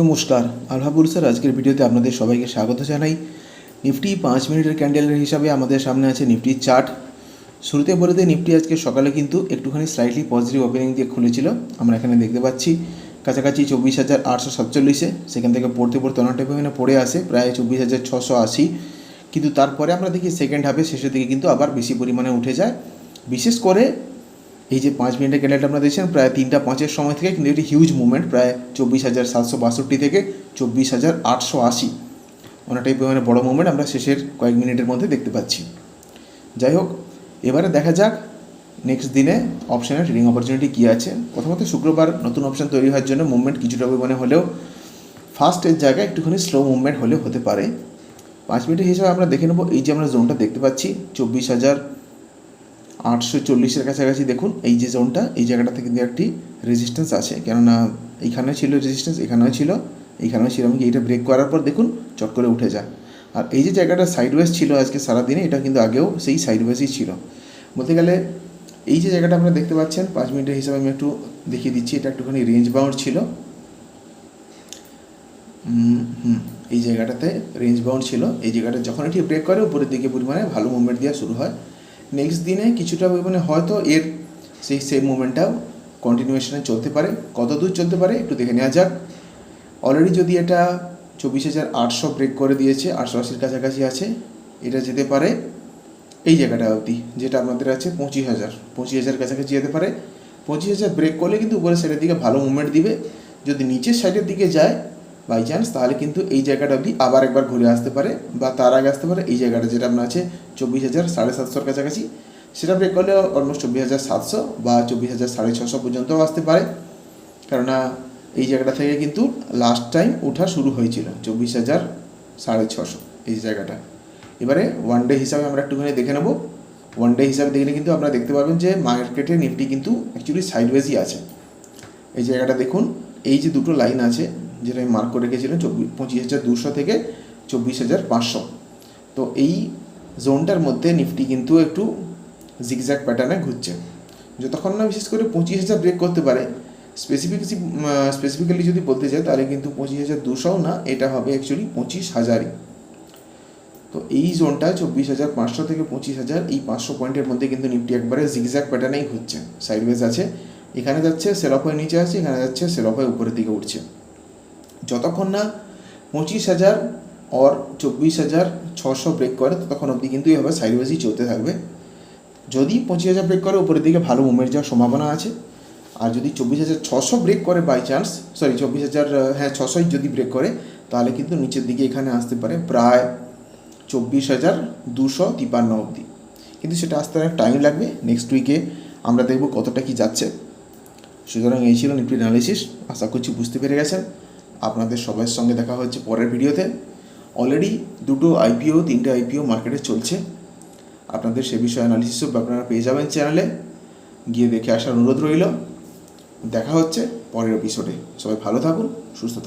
নমস্কার। আলহাবুল স্যার, আজকের ভিডিওতে আপনাদের সবাইকে স্বাগত জানাই। নিফটি পাঁচ মিনিটের ক্যান্ডেলের হিসাবে আমাদের সামনে আছে নিফটির চার্ট শুরুতে বলে দিই, নিফটি আজকে সকালে কিন্তু একটুখানি স্লাইটলি পজিটিভ ওপেনিং দিয়ে খুলেছিল। আমরা এখানে দেখতে পাচ্ছি, কাছাকাছি চব্বিশ হাজার আটশো সাতচল্লিশে, সেখান থেকে পড়তে পড়তে অনেকটা পরিমাণে পড়ে আসে, প্রায় চব্বিশ হাজার ছশো আশি। কিন্তু তারপরে আমরা দেখি সেকেন্ড হাফে শেষের দিকে কিন্তু আবার বেশি পরিমাণে উঠে যায়। বিশেষ করে এই যে পাঁচ মিনিটের ক্যান্ডেলটা আপনারা দেখছেন, প্রায় তিনটা পাঁচের সময় থেকে কিন্তু একটি হিউজ মুভমেন্ট প্রায় চব্বিশ হাজার সাতশো বাষট্টি থেকে চব্বিশ হাজার আটশো আশি। অনেকটাই পরিমাণে বড় মুভমেন্ট আমরা শেষের কয়েক মিনিটের মধ্যে দেখতে পাচ্ছি। যাই হোক, এবারে দেখা যাক নেক্সট দিনে অপশানের ট্রেডিং অপরচুনিটি কী আছে। প্রথমত শুক্রবার নতুন অপশান তৈরি হওয়ার জন্য মুভমেন্ট কিছুটা পরিমাণে হলেও ফার্স্টের জায়গায় একটুখানি স্লো মুভমেন্ট হলেও হতে পারে। পাঁচ মিনিটের হিসাবে আমরা দেখে নেব, এই যে আমরা জোনটা দেখতে পাচ্ছি, চব্বিশ হাজার আটশো চল্লিশের কাছাকাছি দেখুন, এই যে জোনটা এই জায়গাটাতে কিন্তু একটি রেজিস্ট্যান্স আছে। কেননা এইখানে ছিল রেজিস্ট্যান্স এখানেও ছিল, এইখানেও ছিল। আমি এইটা ব্রেক করার পর দেখুন, চট করে উঠে যায়। আর এই যে জায়গাটা সাইডওয়েজ ছিল আজকে সারাদিনে, এটা কিন্তু আগেও সেই সাইডওয়েজই ছিল। বলতে গেলে, এই যে জায়গাটা আপনারা দেখতে পাচ্ছেন, পাঁচ মিনিটের হিসাবে আমি একটু দেখিয়ে দিচ্ছি, এটা একটুখানি রেঞ্জ বাউন্ড ছিল। হুম, এই জায়গাটাতে রেঞ্জ বাউন্ড ছিল। এই জায়গাটা যখন এটি ব্রেক করে, উপরের দিকে পরিমাণে ভালো মুভমেন্ট দেওয়া শুরু হয়। নেক্সট দিনে কিছুটা পরিমাণে হয়তো এর সেই সেম মুভমেন্টটাও কন্টিনিউয়েশনে চলতে পারে কত দূর চলতে পারে একটু দেখে নেওয়া যাক। অলরেডি যদি এটা চব্বিশ হাজার আটশো ব্রেক করে দিয়েছে, আটশো আশির কাছাকাছি আছে, এটা যেতে পারে এই জায়গাটা অবধি, যেটা আপনাদের আছে পঁচিশ হাজার পঁচিশ হাজার কাছাকাছি যেতে পারে। পঁচিশ হাজার ব্রেক করলে কিন্তু উপরের সাইডের দিকে ভালো মুভমেন্ট দিবে। যদি নিচের সাইডের দিকে যায় বাই চান্স তাহলে কিন্তু এই জায়গাটা অবধি আবার একবার ঘুরে আসতে পারে বা তার আগে আসতে পারে। এই জায়গাটা যেটা আপনার আছে চব্বিশ হাজার সাড়ে সাতশোর কাছাকাছি। সেটা ব্রেক করলে অলমোস্ট চব্বিশ হাজার সাতশো বা চব্বিশ হাজার সাড়ে ছশো পর্যন্তও আসতে পারে। কেননা এই জায়গাটা থেকে কিন্তু লাস্ট টাইম ওঠা শুরু হয়েছিল চব্বিশ হাজার সাড়ে ছশো এই জায়গাটা। এবারে ওয়ান ডে হিসাবে আমরা একটুখানি দেখে নেব। ওয়ান ডে হিসাবে দেখলে কিন্তু আপনারা দেখতে পাবেন যে মার্কেটে নিফটি কিন্তু অ্যাকচুয়ালি সাইডওয়েজই আছে। এই জায়গাটা দেখুন, এই যে দুটো লাইন আছে যেটা আমি মার্ক করে রেখেছিলাম চব্বিশ পঁচিশ হাজার দুশো থেকে চব্বিশ হাজার পাঁচশো। তো এই জোনটার মধ্যে নিফটি কিন্তু একটু জিগজ্যাক প্যাটার্নে ঘুরছে। যতক্ষণ না বিশেষ করে পঁচিশ হাজার ব্রেক করতে পারে স্পেসিফিক স্পেসিফিক্যালি যদি বলতে চাই তাহলে কিন্তু পঁচিশ হাজার দুশোও না, এটা হবে অ্যাকচুয়ালি পঁচিশ হাজারই। তো এই জোনটা চব্বিশ হাজার পাঁচশো থেকে পঁচিশ হাজার, এই পাঁচশো পয়েন্টের মধ্যে কিন্তু নিফটি একবারে জিগজ্যাক প্যাটার্নেই ঘুরছে সাইডওয়েজ আছে। এখানে যাচ্ছে সেলফ হয়ে নিচে আছে, এখানে যাচ্ছে সেলফ হয়ে উপরের দিকে উঠছে। যতক্ষণ না পঁচিশ হাজার অর চব্বিশ হাজার ছশো ব্রেক করে, ততক্ষণ অবধি কিন্তু এভাবে সাইডওয়েজই চলতে থাকবে। যদি পঁচিশ হাজার ব্রেক করে, উপরের দিকে ভালো মুভমেন্ট যাওয়ার সম্ভাবনা আছে। আর যদি চব্বিশ হাজার ছশো ব্রেক করে বাই চান্স সরি চব্বিশ হাজার হ্যাঁ ছশোই যদি ব্রেক করে, তাহলে কিন্তু নিচের দিকে এখানে আসতে পারে প্রায় চব্বিশ হাজার দুশো তিপান্ন অবধি। কিন্তু সেটা আসতে অনেক টাইম লাগবে। নেক্সট উইকে আমরা দেখব কতটা কি যাচ্ছে। সুতরাং এই ছিল নিফটি অ্যানালিসিস আশা করছি বুঝতে পেরে গেছেন। আপনাদের সবার সঙ্গে দেখা হচ্ছে পরের ভিডিওতে। অলরেডি দুটো আইপিও তিনটে আইপিও মার্কেটে চলছে। আপনাদের সে বিষয়ে অ্যানালিসিসও আপনারা পেয়ে যাবেন চ্যানেলে গিয়ে দেখে আসার অনুরোধ রইল। দেখা হচ্ছে পরের এপিসোডে সবাই ভালো থাকুন, সুস্থ থাকুন।